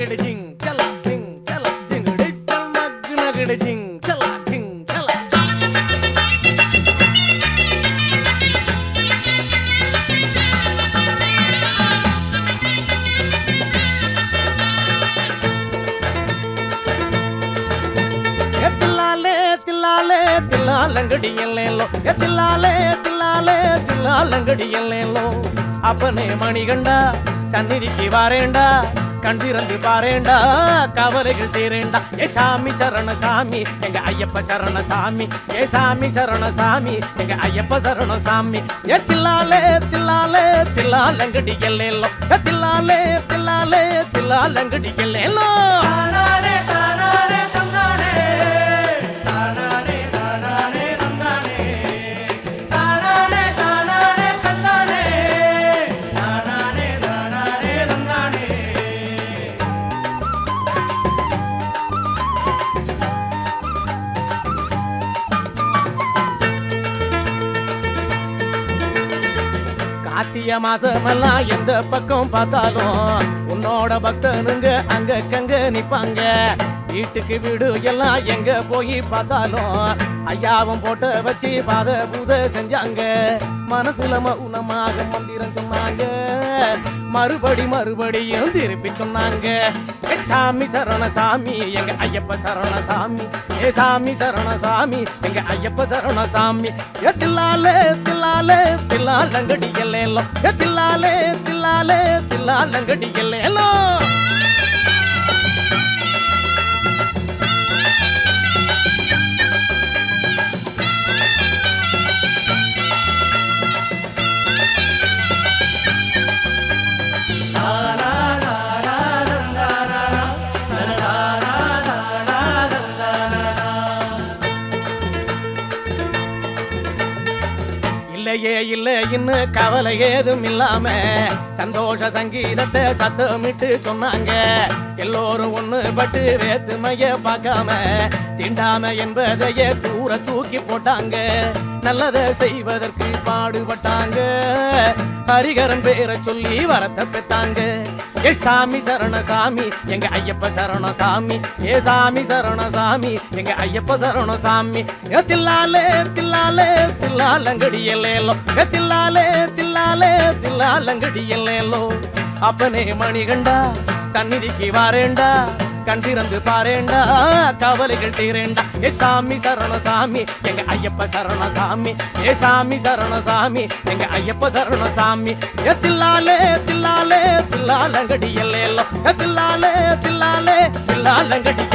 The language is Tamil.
நகடு ஜிங் சலா ஜிங் சலா ஜிங்கடி சல் மக்கு நகடு ஜிங் சலா ஜிங் சலா ఏ తిల్లాలే తిల్లాలే తిల్లాలంగడి ఎల్లేలో ఏ తిల్లాలే తిల్లాలే తిల్లాలంగడి ఎల్లేలో அப்பனே மணிகண்டா சந்நிதிக்கு வாரேண்டா கண்டிருந்து திறந்து பாரேண்டா கவலைகள் தீரேண்டா. ஏ சாமி சரண சாமி எங்க ஐயப்ப சரண சாமி ஏ சாமி சரண சாமி எங்க ஐயப்ப சரண சாமி ஏ தில்லாலே தில்லாலே தில்லாலங்கடி எல்லேலோ தில்லாலே தில்லாலே தில்லாலங்கடி எல்லேலோ கார்த்திய மாசமெல்லாம் எந்த பக்கம் பார்த்தாலும் உன்னோட பக்தனுங்க அங்க கங்க நிப்பாங்க. வீட்டுக்கு வீடு எல்லாம் எங்க போய் பார்த்தாலும் ஐயாவும் போட்ட வச்சு பாத பூத செஞ்சாங்க. மனசுல மௌனமாக மந்திரம் சொன்னாங்க. மறுபடி மறுபடியும் திருப்பி சொன்னாங்க. சாமி சரண சாமி எங்க ஐயப்ப சரண சாமி ஏ சாமி சரண சாமி எங்க ஐயப்ப சரண சாமி ஏ தில்லாலே தில்லாலே தில்லாலங்கடி எல்லாம் ஏ தில்லாலே தில்லாலே தில்லாலங்கடி எல்லாம் கவலையே இல்லை இன்னும் கவலை ஏதும் இல்லாம சந்தோஷ சங்கீதத்தை சத்தமிட்டு சொன்னாங்க. எல்லோரும் ஒண்ணு பட்டு வேத்துமைய பார்க்காம திண்டாம என்பதையே தூர தூக்கி போட்டாங்க. நல்லதை செய்வதற்கு பாடுபட்டாங்க. ஹரிகரன் பேரை சொல்லி வரத்தை பெற்றாங்க. ஏ சாமி சரண சாமி எங்க ஐயப்ப சரண சாமி ஏ சாமி சரண சாமி எங்க ஐயப்ப சரண சாமி ஏ தில்லாலே தில்லாலே தில்லாலங்கடியல்லேலோ ஏ தில்லாலே தில்லாலே தில்லாலங்கடியல்லேலோ அப்பனே மணிகண்டா சந்நிதிக்கு வாரேண்டா. கண் திறந்து பாரேண்டா கவலைகள் தீரேண்டா. ஏ சாமி சரணசாமி எங்க ஐயப்ப சரணசாமி ஏ சாமி சரணசாமி எங்க ஐயப்ப சரணசாமி. ஏ தில்லாலே தில்லாலே தில்லாலங்கடி எல்லேலோ ஏ தில்லாலே தில்லாலே தில்லாலங்கடி